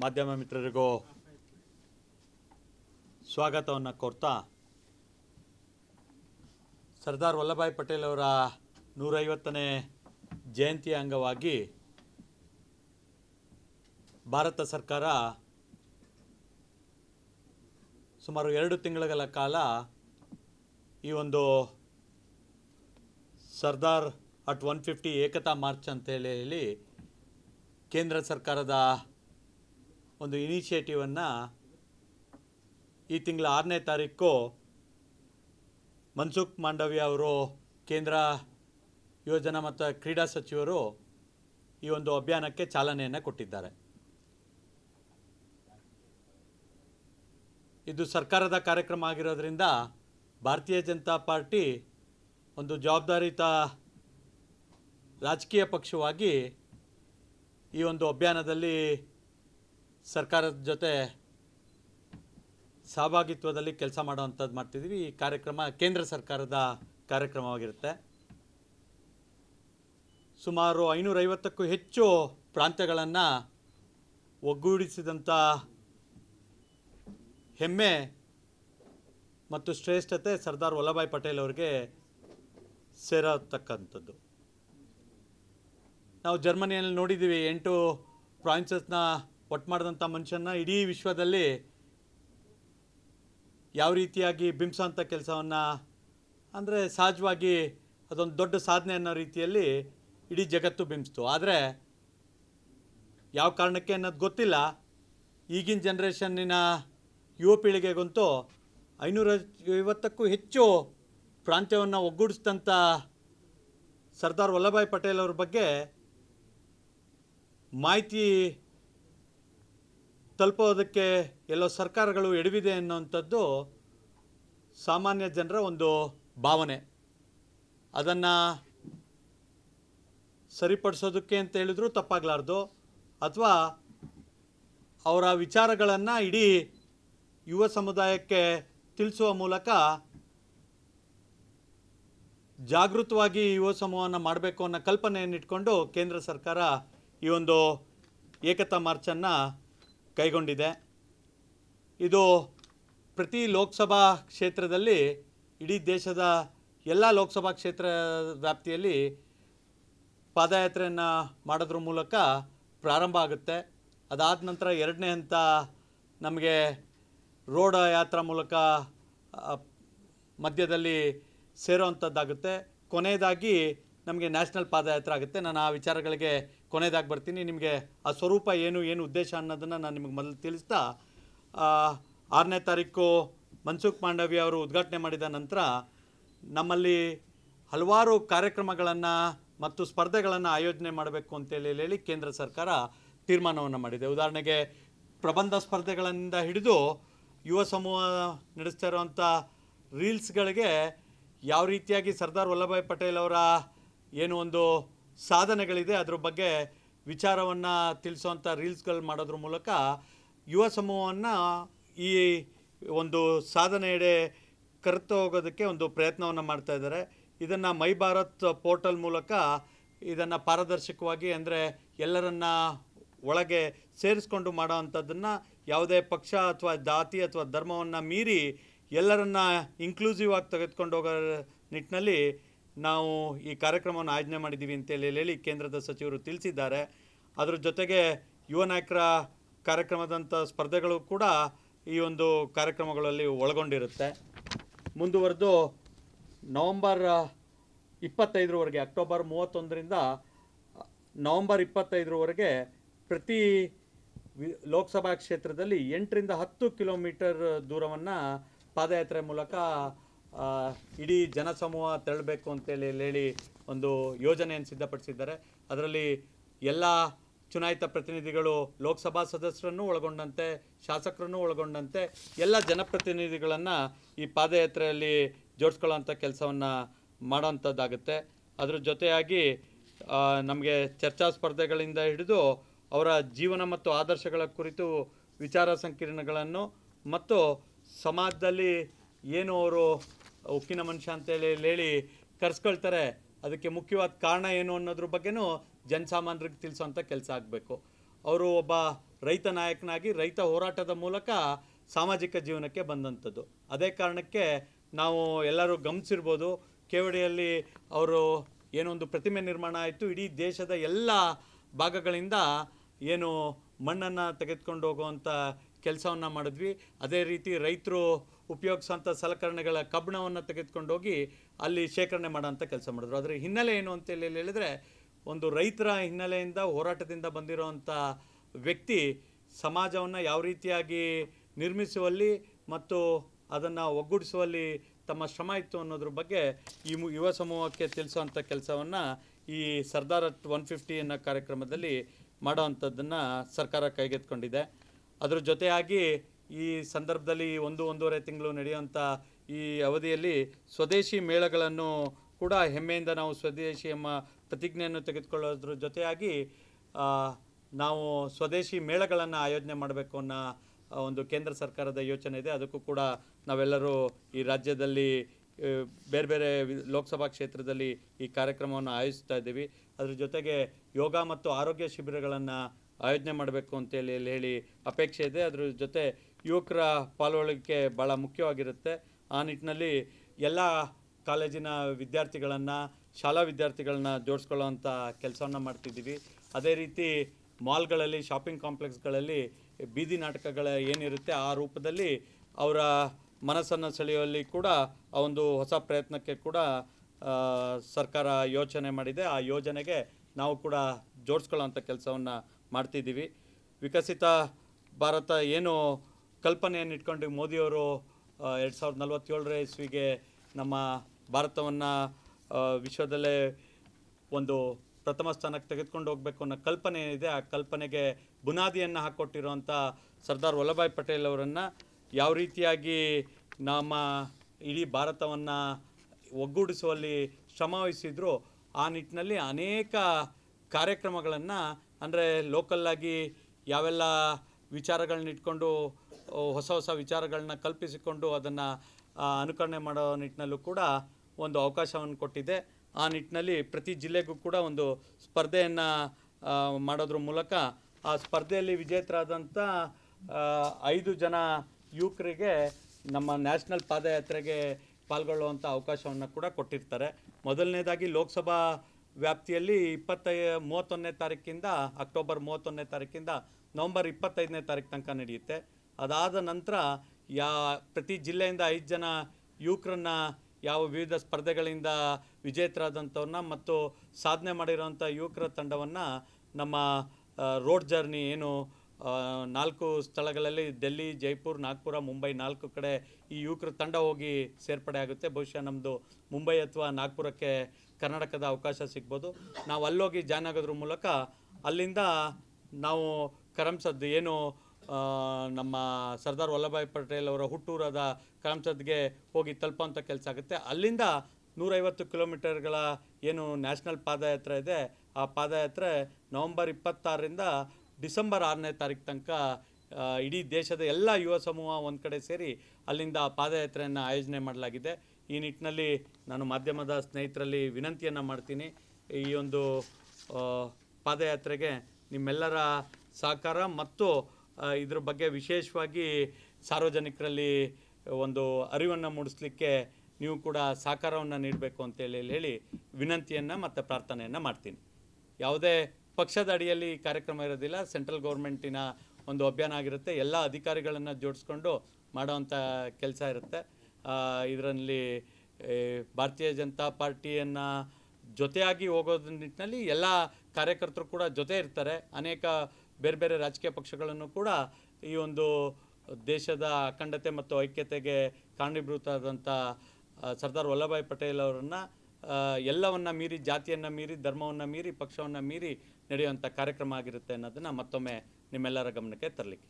ಮಾಧ್ಯಮ ಮಿತ್ರರಿಗೂ ಸ್ವಾಗತವನ್ನು ಕೋರ್ತಾ ಸರ್ದಾರ್ ವಲ್ಲಭಾಯ್ ಪಟೇಲ್ ಅವರ ನೂರೈವತ್ತನೇ ಜಯಂತಿಯ ಅಂಗವಾಗಿ ಭಾರತ ಸರ್ಕಾರ ಸುಮಾರು ಎರಡು ತಿಂಗಳ ಕಾಲ ಈ ಒಂದು Sardar at one fifty Ekta march ಅಂತೇಳಿ ಹೇಳಿ ಕೇಂದ್ರ ಸರ್ಕಾರದ ಒಂದು ಇನಿಷಿಯೇಟಿವನ್ನು ಈ ತಿಂಗಳ ಆರನೇ ತಾರೀಕು ಮನ್ಸುಖ್ ಮಾಂಡವ್ಯ ಅವರು ಕೇಂದ್ರ ಯೋಜನಾ ಮತ್ತು ಕ್ರೀಡಾ ಸಚಿವರು ಈ ಒಂದು ಅಭಿಯಾನಕ್ಕೆ ಚಾಲನೆಯನ್ನು ಕೊಟ್ಟಿದ್ದಾರೆ. ಇದು ಸರ್ಕಾರದ ಕಾರ್ಯಕ್ರಮ ಆಗಿರೋದ್ರಿಂದ ಭಾರತೀಯ ಜನತಾ ಪಾರ್ಟಿ ಒಂದು ಜವಾಬ್ದಾರಿತ ರಾಜಕೀಯ ಪಕ್ಷವಾಗಿ ಈ ಒಂದು ಅಭಿಯಾನದಲ್ಲಿ ಸರ್ಕಾರದ ಜೊತೆ ಸಹಭಾಗಿತ್ವದಲ್ಲಿ ಕೆಲಸ ಮಾಡುವಂಥದ್ದು ಮಾಡ್ತಿದ್ದೀವಿ. ಈ ಕಾರ್ಯಕ್ರಮ ಕೇಂದ್ರ ಸರ್ಕಾರದ ಕಾರ್ಯಕ್ರಮವಾಗಿರುತ್ತೆ. ಸುಮಾರು ಐನೂರೈವತ್ತಕ್ಕೂ ಹೆಚ್ಚು ಪ್ರಾಂತ್ಯಗಳನ್ನು ಒಗ್ಗೂಡಿಸಿದಂಥ ಹೆಮ್ಮೆ ಮತ್ತು ಶ್ರೇಷ್ಠತೆ ಸರ್ದಾರ್ ವಲ್ಲಭಾಯ್ ಪಟೇಲ್ ಅವರಿಗೆ ಸೇರತಕ್ಕಂಥದ್ದು. ನಾವು ಜರ್ಮನಿಯಲ್ಲಿ ನೋಡಿದ್ದೀವಿ, ಎಂಟು ಪ್ರಾವಿನ್ಸಸ್ನ ಒಟ್ಟು ಮಾಡಿದಂಥ ಮನುಷ್ಯನ ಇಡೀ ವಿಶ್ವದಲ್ಲಿ ಯಾವ ರೀತಿಯಾಗಿ ಬಿಂಬಿಸೋಂಥ ಕೆಲಸವನ್ನು ಅಂದರೆ ಸಹಜವಾಗಿ ಅದೊಂದು ದೊಡ್ಡ ಸಾಧನೆ ಅನ್ನೋ ರೀತಿಯಲ್ಲಿ ಇಡೀ ಜಗತ್ತು ಬಿಂಬಿಸ್ತು. ಆದರೆ ಯಾವ ಕಾರಣಕ್ಕೆ ಅನ್ನೋದು ಗೊತ್ತಿಲ್ಲ. ಈಗಿನ ಜನ್ರೇಷನ್ನಿನ ಯುವ ಪೀಳಿಗೆಗಂತೂ ಐನೂರ ಐವತ್ತಕ್ಕೂ ಹೆಚ್ಚು ಪ್ರಾಂತ್ಯವನ್ನು ಒಗ್ಗೂಡಿಸಿದಂಥ ಸರ್ದಾರ್ ವಲ್ಲಭಾಯ್ ಪಟೇಲ್ ಅವ್ರ ಬಗ್ಗೆ ಮಾಹಿತಿ ತಲುಪೋದಕ್ಕೆ ಎಲ್ಲೋ ಸರ್ಕಾರಗಳು ಎಡವಿದೆ ಅನ್ನೋವಂಥದ್ದು ಸಾಮಾನ್ಯ ಜನರ ಒಂದು ಭಾವನೆ. ಅದನ್ನು ಸರಿಪಡಿಸೋದಕ್ಕೆ ಅಂತ ಹೇಳಿದ್ರು ತಪ್ಪಾಗಲಾರ್ದು. ಅಥವಾ ಅವರ ವಿಚಾರಗಳನ್ನು ಇಡೀ ಯುವ ಸಮುದಾಯಕ್ಕೆ ತಿಳಿಸುವ ಮೂಲಕ ಜಾಗೃತವಾಗಿ ಯುವ ಸಮೂಹವನ್ನು ಮಾಡಬೇಕು ಅನ್ನೋ ಕಲ್ಪನೆಯನ್ನು ಇಟ್ಕೊಂಡು ಕೇಂದ್ರ ಸರ್ಕಾರ ಈ ಒಂದು ಏಕತಾ ಮಾರ್ಚನ್ನು ಕೈಗೊಂಡಿದೆ. ಇದು ಪ್ರತಿ ಲೋಕಸಭಾ ಕ್ಷೇತ್ರದಲ್ಲಿ ಇಡೀ ದೇಶದ ಎಲ್ಲ ಲೋಕಸಭಾ ಕ್ಷೇತ್ರ ವ್ಯಾಪ್ತಿಯಲ್ಲಿ ಪಾದಯಾತ್ರೆಯನ್ನು ಮಾಡೋದ್ರ ಮೂಲಕ ಪ್ರಾರಂಭ ಆಗುತ್ತೆ. ಅದಾದ ನಂತರ ಎರಡನೇ ಹಂತ ನಮಗೆ ರೋಡ್ ಯಾತ್ರಾ ಮೂಲಕ ಮಧ್ಯದಲ್ಲಿ ಮಧ್ಯದಲ್ಲಿ ಸೇರೋವಂಥದ್ದಾಗುತ್ತೆ ಕೊನೆಯದಾಗಿ ನಮಗೆ ನ್ಯಾಷನಲ್ ಪಾದಯಾತ್ರೆ ಆಗುತ್ತೆ. ನಾನು ಆ ವಿಚಾರಗಳಿಗೆ ಕೊನೆಯದಾಗಿ ಬರ್ತೀನಿ. ನಿಮಗೆ ಆ ಸ್ವರೂಪ ಏನು ಏನು ಉದ್ದೇಶ ಅನ್ನೋದನ್ನು ನಾನು ನಿಮಗೆ ಮೊದಲು ತಿಳಿಸ್ತಾ ಆರನೇ ತಾರೀಕು ಮನ್ಸುಖ್ ಮಾಂಡವಿ ಅವರು ಉದ್ಘಾಟನೆ ಮಾಡಿದ ನಂತರ ನಮ್ಮಲ್ಲಿ ಹಲವಾರು ಕಾರ್ಯಕ್ರಮಗಳನ್ನು ಮತ್ತು ಸ್ಪರ್ಧೆಗಳನ್ನು ಆಯೋಜನೆ ಮಾಡಬೇಕು ಅಂತೇಳಿ ಹೇಳಿ ಕೇಂದ್ರ ಸರ್ಕಾರ ತೀರ್ಮಾನವನ್ನು ಮಾಡಿದೆ. ಉದಾಹರಣೆಗೆ ಪ್ರಬಂಧ ಸ್ಪರ್ಧೆಗಳಿಂದ ಹಿಡಿದು ಯುವ ಸಮೂಹ ನಡೆಸ್ತಾ ಇರುವಂಥ ರೀಲ್ಸ್ಗಳಿಗೆ ಯಾವ ರೀತಿಯಾಗಿ ಸರ್ದಾರ್ ವಲ್ಲಭಾಯ್ ಪಟೇಲ್ ಅವರ ಏನು ಒಂದು ಸಾಧನೆಗಳಿದೆ. ಅದ್ರ ಬಗ್ಗೆ ವಿಚಾರವನ್ನು ತಿಳಿಸುವಂಥ ರೀಲ್ಸ್ಗಳು ಮಾಡೋದ್ರ ಮೂಲಕ ಯುವ ಸಮೂಹವನ್ನು ಈ ಒಂದು ಸಾಧನೆಯಡೆ ಕರೆತು ಹೋಗೋದಕ್ಕೆ ಒಂದು ಪ್ರಯತ್ನವನ್ನು ಮಾಡ್ತಾ ಇದ್ದಾರೆ. ಇದನ್ನು ಮೈ ಭಾರತ್ ಪೋರ್ಟಲ್ ಮೂಲಕ ಇದನ್ನು ಪಾರದರ್ಶಕವಾಗಿ ಅಂದರೆ ಎಲ್ಲರನ್ನ ಒಳಗೆ ಸೇರಿಸ್ಕೊಂಡು ಮಾಡೋ ಅಂಥದ್ದನ್ನು ಯಾವುದೇ ಪಕ್ಷ ಅಥವಾ ಜಾತಿ ಅಥವಾ ಧರ್ಮವನ್ನು ಮೀರಿ ಎಲ್ಲರನ್ನ ಇನ್ಕ್ಲೂಸಿವ್ ಆಗಿ ತೆಗೆದುಕೊಂಡು ಹೋಗೋ ನಿಟ್ಟಿನಲ್ಲಿ ನಾವು ಈ ಕಾರ್ಯಕ್ರಮವನ್ನು ಆಯೋಜನೆ ಮಾಡಿದ್ದೀವಿ ಅಂತೇಳಿ ಹೇಳಿ ಕೇಂದ್ರದ ಸಚಿವರು ತಿಳಿಸಿದ್ದಾರೆ. ಅದರ ಜೊತೆಗೆ ಯುವ ನಾಯಕರ ಕಾರ್ಯಕ್ರಮದಂಥ ಸ್ಪರ್ಧೆಗಳು ಕೂಡ ಈ ಒಂದು ಕಾರ್ಯಕ್ರಮಗಳಲ್ಲಿ ಒಳಗೊಂಡಿರುತ್ತೆ. ಮುಂದುವರೆದು ನವಂಬರ್ ಇಪ್ಪತ್ತೈದರವರೆಗೆ, ಅಕ್ಟೋಬರ್ ಮೂವತ್ತೊಂದರಿಂದ ನವಂಬರ್ ಇಪ್ಪತ್ತೈದರವರೆಗೆ ಪ್ರತಿ ಲೋಕಸಭಾ ಕ್ಷೇತ್ರದಲ್ಲಿ ಎಂಟರಿಂದ ಹತ್ತು ಕಿಲೋಮೀಟರ್ ದೂರವನ್ನು ಪಾದಯಾತ್ರೆ ಮೂಲಕ ಇಡೀ ಜನಸಮೂಹ ತೆರಳಬೇಕು ಅಂತೇಳಿ ಹೇಳಿ ಒಂದು ಯೋಜನೆಯನ್ನು ಸಿದ್ಧಪಡಿಸಿದ್ದಾರೆ. ಅದರಲ್ಲಿ ಎಲ್ಲ ಚುನಾಯಿತ ಪ್ರತಿನಿಧಿಗಳು, ಲೋಕಸಭಾ ಸದಸ್ಯರನ್ನು ಒಳಗೊಂಡಂತೆ, ಶಾಸಕರನ್ನು ಒಳಗೊಂಡಂತೆ ಎಲ್ಲ ಜನಪ್ರತಿನಿಧಿಗಳನ್ನು ಈ ಪಾದಯಾತ್ರೆಯಲ್ಲಿ ಜೋಡಿಸ್ಕೊಳ್ಳೋಂಥ ಕೆಲಸವನ್ನು ಮಾಡೋಂಥದ್ದಾಗುತ್ತೆ ಅದರ ಜೊತೆಯಾಗಿ ನಮಗೆ ಚರ್ಚಾ ಸ್ಪರ್ಧೆಗಳಿಂದ ಹಿಡಿದು ಅವರ ಜೀವನ ಮತ್ತು ಆದರ್ಶಗಳ ಕುರಿತು ವಿಚಾರ ಸಂಕಿರಣಗಳನ್ನು ಮತ್ತು ಸಮಾಜದಲ್ಲಿ ಏನು ಅವರು ಉಕ್ಕಿನ ಮನುಷ್ಯ ಅಂತೇಳಿ ಹೇಳಿ ಕರೆಸ್ಕೊಳ್ತಾರೆ. ಅದಕ್ಕೆ ಮುಖ್ಯವಾದ ಕಾರಣ ಏನು ಅನ್ನೋದ್ರ ಬಗ್ಗೆನೂ ಜನಸಾಮಾನ್ಯರಿಗೆ ತಿಳಿಸೋಂಥ ಕೆಲಸ ಆಗಬೇಕು. ಅವರು ಒಬ್ಬ ರೈತ ನಾಯಕನಾಗಿ ರೈತ ಹೋರಾಟದ ಮೂಲಕ ಸಾಮಾಜಿಕ ಜೀವನಕ್ಕೆ ಬಂದಂಥದ್ದು. ಅದೇ ಕಾರಣಕ್ಕೆ ನಾವು ಎಲ್ಲರೂ ಗಮನಿಸಿರ್ಬೋದು, ಕೇವಡಿಯಲ್ಲಿ ಅವರು ಏನೊಂದು ಪ್ರತಿಮೆ ನಿರ್ಮಾಣ ಆಯಿತು, ಇಡೀ ದೇಶದ ಎಲ್ಲ ಭಾಗಗಳಿಂದ ಏನು ಮಣ್ಣನ್ನು ತೆಗೆದುಕೊಂಡು ಹೋಗುವಂಥ ಕೆಲಸವನ್ನು ಮಾಡಿದ್ವಿ. ಅದೇ ರೀತಿ ರೈತರು ಉಪಯೋಗಿಸೋಂಥ ಸಲಕರಣೆಗಳ ಕಬ್ಬಣವನ್ನು ತೆಗೆದುಕೊಂಡೋಗಿ ಅಲ್ಲಿ ಶೇಖರಣೆ ಮಾಡೋಂಥ ಕೆಲಸ ಮಾಡಿದ್ರು. ಅದರ ಹಿನ್ನೆಲೆ ಏನು ಅಂತೇಳಿ ಹೇಳಿದರೆ, ಒಂದು ರೈತರ ಹಿನ್ನೆಲೆಯಿಂದ ಹೋರಾಟದಿಂದ ಬಂದಿರುವಂಥ ವ್ಯಕ್ತಿ ಸಮಾಜವನ್ನು ಯಾವ ರೀತಿಯಾಗಿ ನಿರ್ಮಿಸುವಲ್ಲಿ ಮತ್ತು ಅದನ್ನು ಒಗ್ಗೂಡಿಸುವಲ್ಲಿ ತಮ್ಮ ಶ್ರಮ ಇತ್ತು ಅನ್ನೋದ್ರ ಬಗ್ಗೆ ಈ ಯುವ ಸಮೂಹಕ್ಕೆ ತಿಳಿಸುವಂಥ ಕೆಲಸವನ್ನು ಈ ಸರ್ದಾರ್ ಒನ್ ಫಿಫ್ಟಿ ಅನ್ನೋ ಕಾರ್ಯಕ್ರಮದಲ್ಲಿ ಮಾಡೋವಂಥದ್ದನ್ನು ಸರ್ಕಾರ ಕೈಗೆತ್ಕೊಂಡಿದೆ ಅದ್ರ ಜೊತೆಯಾಗಿ ಈ ಸಂದರ್ಭದಲ್ಲಿ ಒಂದು ಒಂದೂವರೆ ತಿಂಗಳು ನಡೆಯುವಂಥ ಈ ಅವಧಿಯಲ್ಲಿ ಸ್ವದೇಶಿ ಮೇಳಗಳನ್ನು ಕೂಡ ಹೆಮ್ಮೆಯಿಂದ ನಾವು ಸ್ವದೇಶಿ ಎಂಬ ಪ್ರತಿಜ್ಞೆಯನ್ನು ತೆಗೆದುಕೊಳ್ಳೋದ್ರ ಜೊತೆಯಾಗಿ ನಾವು ಸ್ವದೇಶಿ ಮೇಳಗಳನ್ನು ಆಯೋಜನೆ ಮಾಡಬೇಕು ಅನ್ನೋ ಒಂದು ಕೇಂದ್ರ ಸರ್ಕಾರದ ಯೋಚನೆ ಇದೆ. ಅದಕ್ಕೂ ಕೂಡ ನಾವೆಲ್ಲರೂ ಈ ರಾಜ್ಯದಲ್ಲಿ ಬೇರೆ ಬೇರೆ ಲೋಕಸಭಾ ಕ್ಷೇತ್ರದಲ್ಲಿ ಈ ಕಾರ್ಯಕ್ರಮವನ್ನು ಆಯೋಜಿಸ್ತಾ ಇದ್ದೀವಿ. ಅದ್ರ ಜೊತೆಗೆ ಯೋಗ ಮತ್ತು ಆರೋಗ್ಯ ಶಿಬಿರಗಳನ್ನು ಆಯೋಜನೆ ಮಾಡಬೇಕು ಅಂತೇಳಿ ಇಲ್ಲಿ ಹೇಳಿ ಅಪೇಕ್ಷೆ ಇದೆ. ಅದ್ರ ಜೊತೆ ಯುವಕರ ಪಾಲ್ಗೊಳ್ಳಿಕೆ ಭಾಳ ಮುಖ್ಯವಾಗಿರುತ್ತೆ. ಆ ನಿಟ್ಟಿನಲ್ಲಿ ಎಲ್ಲ ಕಾಲೇಜಿನ ವಿದ್ಯಾರ್ಥಿಗಳನ್ನು, ಶಾಲಾ ವಿದ್ಯಾರ್ಥಿಗಳನ್ನ ಜೋಡಿಸ್ಕೊಳ್ಳೋವಂಥ ಕೆಲಸವನ್ನು ಮಾಡ್ತಿದ್ದೀವಿ. ಅದೇ ರೀತಿ ಮಾಲ್ಗಳಲ್ಲಿ, ಶಾಪಿಂಗ್ ಕಾಂಪ್ಲೆಕ್ಸ್ಗಳಲ್ಲಿ ಬೀದಿ ನಾಟಕಗಳ ಏನಿರುತ್ತೆ, ಆ ರೂಪದಲ್ಲಿ ಅವರ ಮನಸ್ಸನ್ನು ಸೆಳೆಯುವಲ್ಲಿ ಕೂಡ ಆ ಒಂದು ಹೊಸ ಪ್ರಯತ್ನಕ್ಕೆ ಕೂಡ ಸರ್ಕಾರ ಯೋಚನೆ ಮಾಡಿದೆ. ಆ ಯೋಜನೆಗೆ ನಾವು ಕೂಡ ಜೋಡಿಸ್ಕೊಳ್ಳೋಂಥ ಕೆಲಸವನ್ನು ಮಾಡ್ತಿದ್ದೀವಿ. ವಿಕಸಿತ ಭಾರತ ಏನು ಕಲ್ಪನೆಯನ್ನು ಇಟ್ಕೊಂಡು ಮೋದಿಯವರು ಎರಡು ಸಾವಿರದ ನಲವತ್ತೇಳರ ಇಸ್ವಿಗೆ ನಮ್ಮ ಭಾರತವನ್ನು ವಿಶ್ವದಲ್ಲೇ ಒಂದು ಪ್ರಥಮ ಸ್ಥಾನಕ್ಕೆ ತೆಗೆದುಕೊಂಡು ಹೋಗಬೇಕು ಅನ್ನೋ ಕಲ್ಪನೆ ಏನಿದೆ ಆ ಕಲ್ಪನೆಗೆ ಬುನಾದಿಯನ್ನು ಹಾಕ್ಕೊಟ್ಟಿರುವಂಥ ಸರ್ದಾರ್ ವಲ್ಲಭಾಯ್ ಪಟೇಲ್ ಅವರನ್ನು ಯಾವ ರೀತಿಯಾಗಿ ನಮ್ಮ ಇಡೀ ಭಾರತವನ್ನು ಒಗ್ಗೂಡಿಸುವಲ್ಲಿ ಶ್ರಮವಹಿಸಿದ್ರು ಆ ನಿಟ್ಟಿನಲ್ಲಿ ಅನೇಕ ಕಾರ್ಯಕ್ರಮಗಳನ್ನು ಅಂದರೆ ಲೋಕಲ್ಲಾಗಿ ಯಾವೆಲ್ಲ ವಿಚಾರಗಳನ್ನ ಇಟ್ಕೊಂಡು ಹೊಸ ಹೊಸ ವಿಚಾರಗಳನ್ನ ಕಲ್ಪಿಸಿಕೊಂಡು ಅದನ್ನು ಅನುಕರಣೆ ಮಾಡೋ ನಿಟ್ಟಿನಲ್ಲೂ ಕೂಡ ಒಂದು ಅವಕಾಶವನ್ನು ಕೊಟ್ಟಿದೆ. ಆ ನಿಟ್ಟಿನಲ್ಲಿ ಪ್ರತಿ ಜಿಲ್ಲೆಗೂ ಕೂಡ ಒಂದು ಸ್ಪರ್ಧೆಯನ್ನು ಮಾಡೋದ್ರ ಮೂಲಕ ಆ ಸ್ಪರ್ಧೆಯಲ್ಲಿ ವಿಜೇತರಾದಂಥ ಐದು ಜನ ಯುವಕರಿಗೆ ನಮ್ಮ ನ್ಯಾಷನಲ್ ಪಾದಯಾತ್ರೆಗೆ ಪಾಲ್ಗೊಳ್ಳುವಂಥ ಅವಕಾಶವನ್ನು ಕೂಡ ಕೊಟ್ಟಿರ್ತಾರೆ. ಮೊದಲನೇದಾಗಿ ಲೋಕಸಭಾ ವ್ಯಾಪ್ತಿಯಲ್ಲಿ ಇಪ್ಪತ್ತೈ, ಮೂವತ್ತೊಂದನೇ ತಾರೀಕಿಂದ, ಅಕ್ಟೋಬರ್ ಮೂವತ್ತೊಂದನೇ ತಾರೀಕಿಂದ ನವಂಬರ್ ಇಪ್ಪತ್ತೈದನೇ ತಾರೀಕು ತನಕ ನಡೆಯುತ್ತೆ. ಅದಾದ ನಂತರ ಯಾ, ಪ್ರತಿ ಜಿಲ್ಲೆಯಿಂದ ಐದು ಜನ ಯುವಕರನ್ನ, ಯಾವ ವಿವಿಧ ಸ್ಪರ್ಧೆಗಳಿಂದ ವಿಜೇತರಾದಂಥವ್ರನ್ನ ಮತ್ತು ಸಾಧನೆ ಮಾಡಿರೋಂಥ ಯುವಕರ ತಂಡವನ್ನು ನಮ್ಮ ರೋಡ್ ಜರ್ನಿ ಏನು ನಾಲ್ಕು ಸ್ಥಳಗಳಲ್ಲಿ ಡೆಲ್ಲಿ ಜೈಪುರ್, ನಾಗ್ಪುರ, ಮುಂಬೈ ನಾಲ್ಕು ಕಡೆ ಈ ಯುವಕರ ತಂಡ ಹೋಗಿ ಸೇರ್ಪಡೆ ಆಗುತ್ತೆ. ಬಹುಶಃ ನಮ್ಮದು ಮುಂಬೈ ಅಥವಾ ನಾಗ್ಪುರಕ್ಕೆ ಕರ್ನಾಟಕದ ಅವಕಾಶ ಸಿಗ್ಬೋದು. ನಾವು ಅಲ್ಲೋಗಿ ಜಾಯ್ನ್ ಆಗೋದ್ರ ಮೂಲಕ ಅಲ್ಲಿಂದ ನಾವು ಕರಮ್ಸದ್ದು ಏನು ನಮ್ಮ ಸರ್ದಾರ್ ವಲ್ಲಭಾಯ್ ಪಟೇಲ್ ಅವರ ಹುಟ್ಟೂರಾದ ಕರಮ್ಸದ್ಗೆ ಹೋಗಿ ತಲುಪೋಂಥ ಕೆಲಸ ಆಗುತ್ತೆ. ಅಲ್ಲಿಂದ ನೂರೈವತ್ತು ಕಿಲೋಮೀಟರ್ಗಳ ಏನು ನ್ಯಾಷನಲ್ ಪಾದಯಾತ್ರೆ ಇದೆ. ಆ ಪಾದಯಾತ್ರೆ ನವಂಬರ್ ಇಪ್ಪತ್ತಾರರಿಂದ ಡಿಸೆಂಬರ್ ಆರನೇ ತಾರೀಕು ತನಕ ಇಡೀ ದೇಶದ ಎಲ್ಲ ಯುವ ಸಮೂಹ ಒಂದು ಕಡೆ ಸೇರಿ ಅಲ್ಲಿಂದ ಪಾದಯಾತ್ರೆಯನ್ನು ಆಯೋಜನೆ ಮಾಡಲಾಗಿದೆ. ಈ ನಿಟ್ಟಿನಲ್ಲಿ ನಾನು ಮಾಧ್ಯಮದ ಸ್ನೇಹಿತರಲ್ಲಿ ವಿನಂತಿಯನ್ನು ಮಾಡ್ತೀನಿ. ಈ ಒಂದು ಪಾದಯಾತ್ರೆಗೆ ನಿಮ್ಮೆಲ್ಲರ ಸಹಕಾರ ಮತ್ತು ಇದ್ರ ಬಗ್ಗೆ ವಿಶೇಷವಾಗಿ ಸಾರ್ವಜನಿಕರಲ್ಲಿ ಒಂದು ಅರಿವನ್ನು ಮೂಡಿಸ್ಲಿಕ್ಕೆ ನೀವು ಕೂಡ ಸಹಕಾರವನ್ನು ನೀಡಬೇಕು ಅಂತೇಳಿ ಹೇಳಿ ವಿನಂತಿಯನ್ನು ಮತ್ತು ಪ್ರಾರ್ಥನೆಯನ್ನು ಮಾಡ್ತೀನಿ. ಯಾವುದೇ ಪಕ್ಷದ ಅಡಿಯಲ್ಲಿ ಈ ಕಾರ್ಯಕ್ರಮ ಇರೋದಿಲ್ಲ. ಸೆಂಟ್ರಲ್ ಗೌರ್ಮೆಂಟಿನ ಒಂದು ಅಭಿಯಾನ ಆಗಿರುತ್ತೆ. ಎಲ್ಲ ಅಧಿಕಾರಿಗಳನ್ನು ಜೋಡಿಸ್ಕೊಂಡು ಮಾಡೋವಂಥ ಕೆಲಸ ಇರುತ್ತೆ. ಇದರಲ್ಲಿ ಭಾರತೀಯ ಜನತಾ ಪಾರ್ಟಿಯನ್ನು ಜೊತೆಯಾಗಿ ಹೋಗೋದ್ರ ನಿಟ್ಟಿನಲ್ಲಿ ಎಲ್ಲ ಕಾರ್ಯಕರ್ತರು ಕೂಡ ಜೊತೆ ಇರ್ತಾರೆ. ಅನೇಕ ಬೇರೆ ಬೇರೆ ರಾಜಕೀಯ ಪಕ್ಷಗಳನ್ನು ಕೂಡ ಈ ಒಂದು ದೇಶದ ಅಖಂಡತೆ ಮತ್ತು ಐಕ್ಯತೆಗೆ ಕಾರಣೀಭೂತಾದಂಥ ಸರ್ದಾರ್ ವಲ್ಲಭಾಯ್ ಪಟೇಲ್ ಅವರನ್ನು ಎಲ್ಲವನ್ನು ಮೀರಿ, ಜಾತಿಯನ್ನು ಮೀರಿ, ಧರ್ಮವನ್ನು ಮೀರಿ, ಪಕ್ಷವನ್ನು ಮೀರಿ ನಡೆಯುವಂಥ ಕಾರ್ಯಕ್ರಮ ಆಗಿರುತ್ತೆ ಅನ್ನೋದನ್ನು ಮತ್ತೊಮ್ಮೆ ನಿಮ್ಮೆಲ್ಲರ ಗಮನಕ್ಕೆ ತರಲಿಕ್ಕೆ.